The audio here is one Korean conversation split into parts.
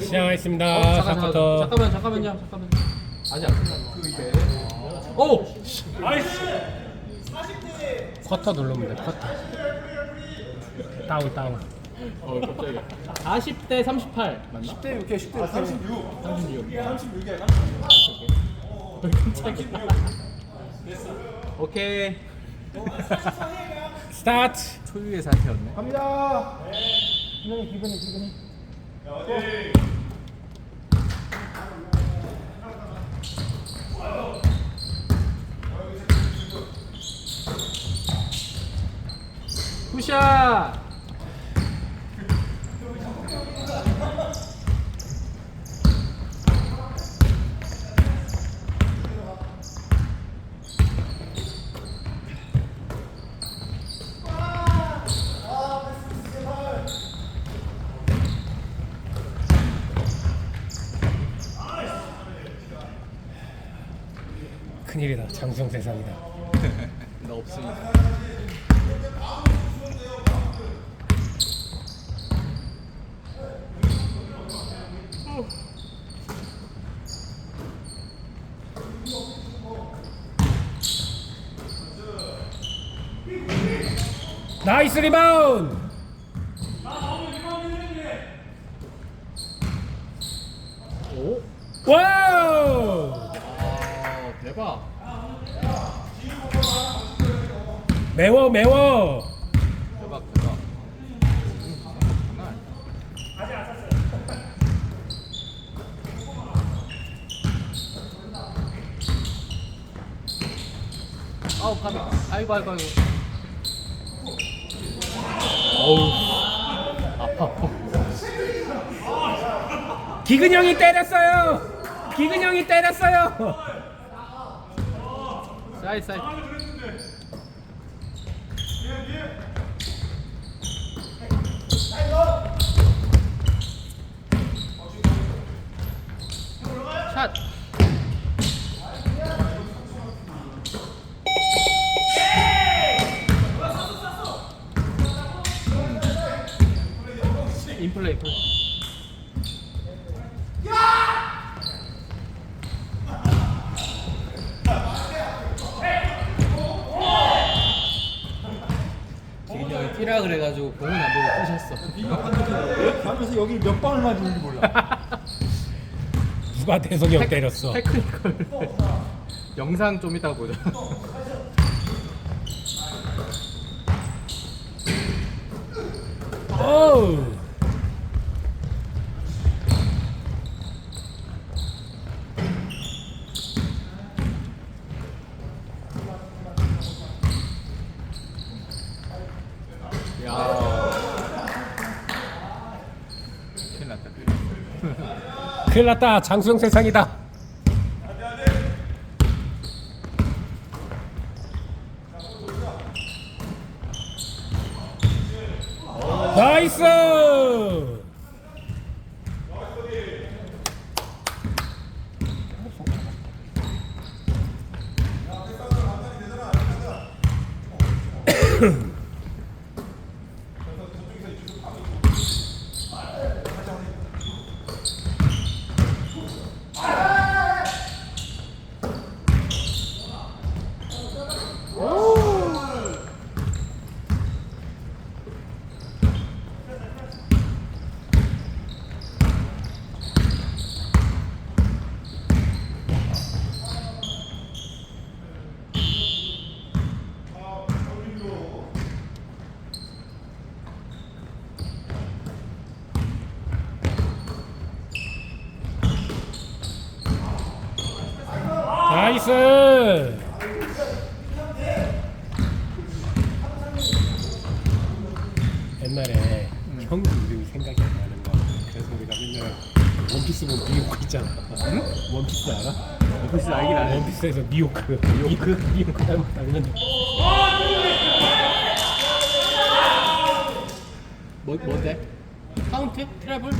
시작하겠습니다. 어, 잠깐, 잠깐, 4쿼터. 잠깐만 잠깐만요 잠깐만 아직 안 끝났어 오! 쿼터 누르면 돼. 쿼터. 다운 다운. 어 깜짝이야 40대 38 맞나? 10대 6에 10대 6. 36. 36 36이야. 깜짝이야 오케이 스타트. 초유의 사태였네 갑니다. 기분이 기분이 기분이. 굿샷 큰일이다. 장수형 세상이다. 나 없으니까 나이스 리바운드. 오? 와우. 아 대박 매워 매워. 대박 대박 장난 아니다 아우 가비 아이고 아이고 아이고 어우 아파 기근 형이 때렸어요. 기근 형이 때렸어요. 사이 사이 샷 플레이 뛰라 그래가지고 공은 안 보고 뛰셨어 가면서 여기 몇 방을 맞는지 몰라. 누가 대성이 형 때렸어. 테크니컬 영상 좀 이따 보자 어우. 큰일 났다 큰일 났다 큰일 났다. 장수형 세상이다. 나이스! 나이스! 옛날에 형도 이름이 생각이 안 나는 거. 그래서 우리가 맨날 원피스 보면 미호크 있잖아. 응? 원피스 알아? 원피스 알긴 아네 원피스에서 미호크. 미호크? 미호크 닮았다. 그런데 뭐, 뭔데? 카운트? 트래블?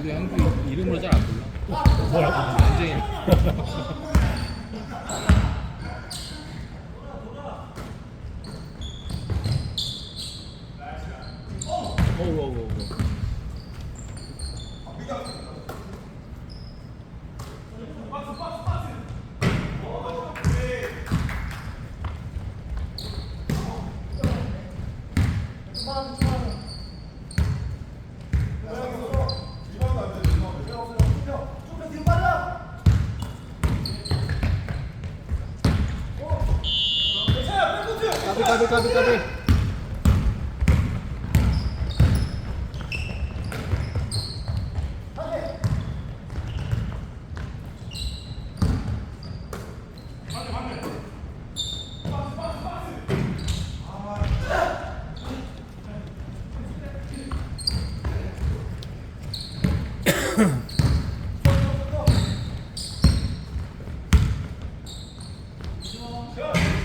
우리 한국 이름으로 잘 안 불러 뭐라고? 완전히. 어우 어우 어우. 까비 까비 까비 까비.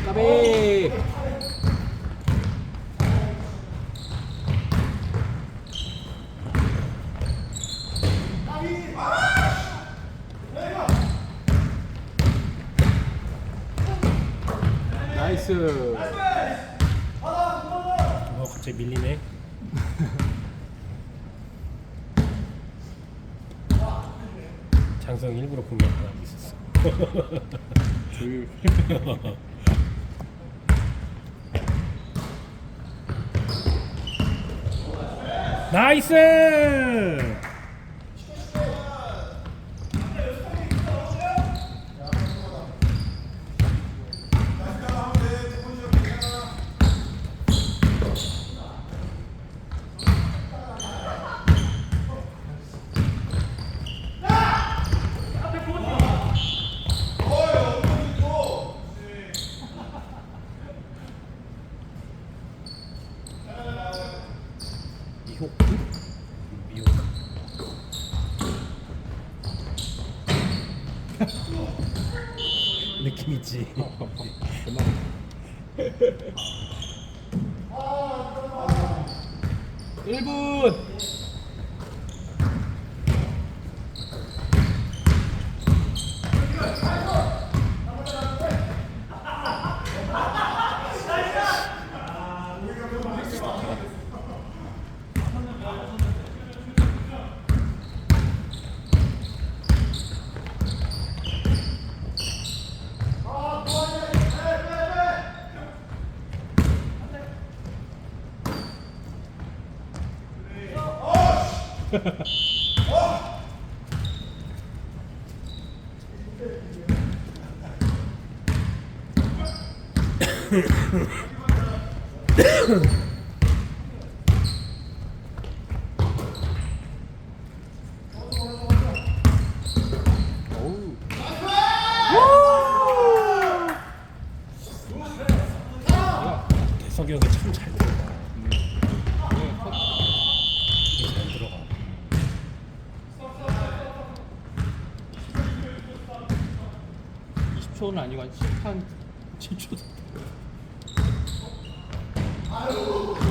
까비. 나이스. 어 갑자기 밀리네. 장성 일부러 공격 안 하고 있었어. 나이스! 미혹 미혹 일분 어우. Ahem. 초는 아니고 한 10초. 10초. 아유.